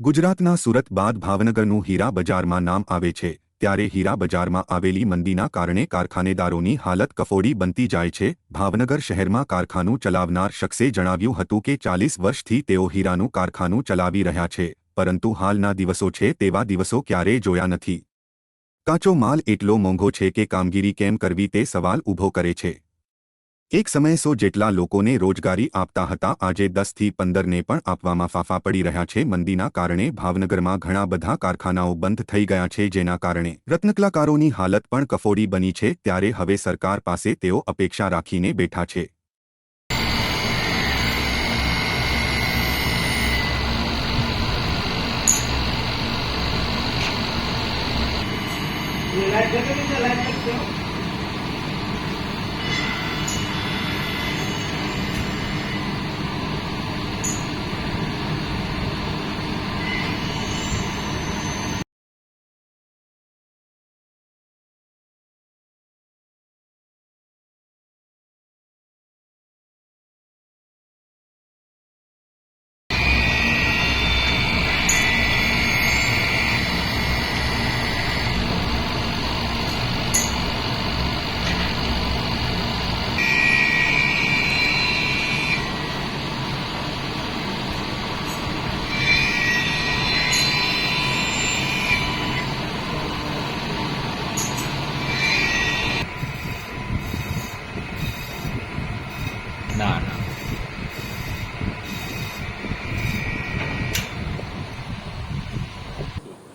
ગુજરાતના સુરત બાદ ભાવનગરનું હીરા બજારમાં નામ આવે છે, ત્યારે હીરા બજારમાં આવેલી મંદીના કારણે કારખાનેદારોની હાલત કફોડી બનતી જાય છે. ભાવનગર શહેરમાં કારખાનું ચલાવનાર શખ્સે જણાવ્યું હતું કે ચાલીસ વર્ષથી તેઓ હીરાનું કારખાનું ચલાવી રહ્યા છે, પરંતુ હાલના દિવસો છે તેવા દિવસો ક્યારેય જોયા નથી. કાચો માલ એટલો મોંઘો છે કે કામગીરી કેમ કરવી તે સવાલ ઊભો કરે છે. એક સમયે સો જેટલા લોકોને રોજગારી આપતા હતા. આજે દસથી પંદરને પણ આપવામાં ફાફા પડી રહ્યા છે. મંદીના કારણે ભાવનગરમાં ઘણા બધા કારખાનાઓ બંધ થઈ ગયા છે, જેના કારણે રત્નકલાકારોની હાલત પણ કફોડી બની છે. ત્યારે હવે સરકાર પાસે તેઓ અપેક્ષા રાખીને બેઠા છે. ના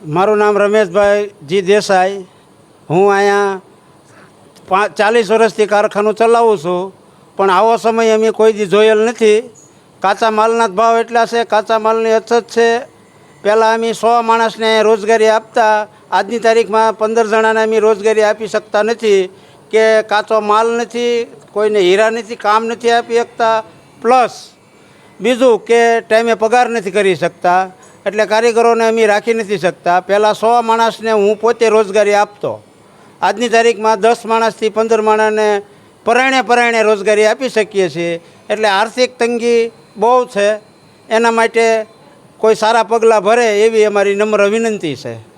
મારું નામ રમેશભાઈ જી દેસાઈ. હું અહીંયા પાંચ ચાલીસ વર્ષથી કારખાનું ચલાવું છું. પણ આવો સમય અમે કોઈ દી જોયેલ નથી. કાચા માલના જ ભાવ એટલા છે, કાચા માલની અછત છે. પહેલાં અમે સો માણસને રોજગારી આપતા. આજની તારીખમાં પંદર જણાને અમે રોજગારી આપી શકતા નથી કે કાચો માલ નથી, કોઈને હીરા નથી, કામ નથી આપી શકતા. પ્લસ બીજું કે ટાઈમે પગાર નથી કરી શકતા. એટલે કારીગરોને અમે રાખી નથી શકતા. પહેલાં સો માણસને હું પોતે રોજગારી આપતો. આજની તારીખમાં દસ માણસથી પંદર માણસને પરાયણે પરાયણે રોજગારી આપી શકીએ છીએ. એટલે આર્થિક તંગી બહુ છે. એના માટે કોઈ સારા પગલાં ભરે એવી અમારી નમ્ર વિનંતી છે.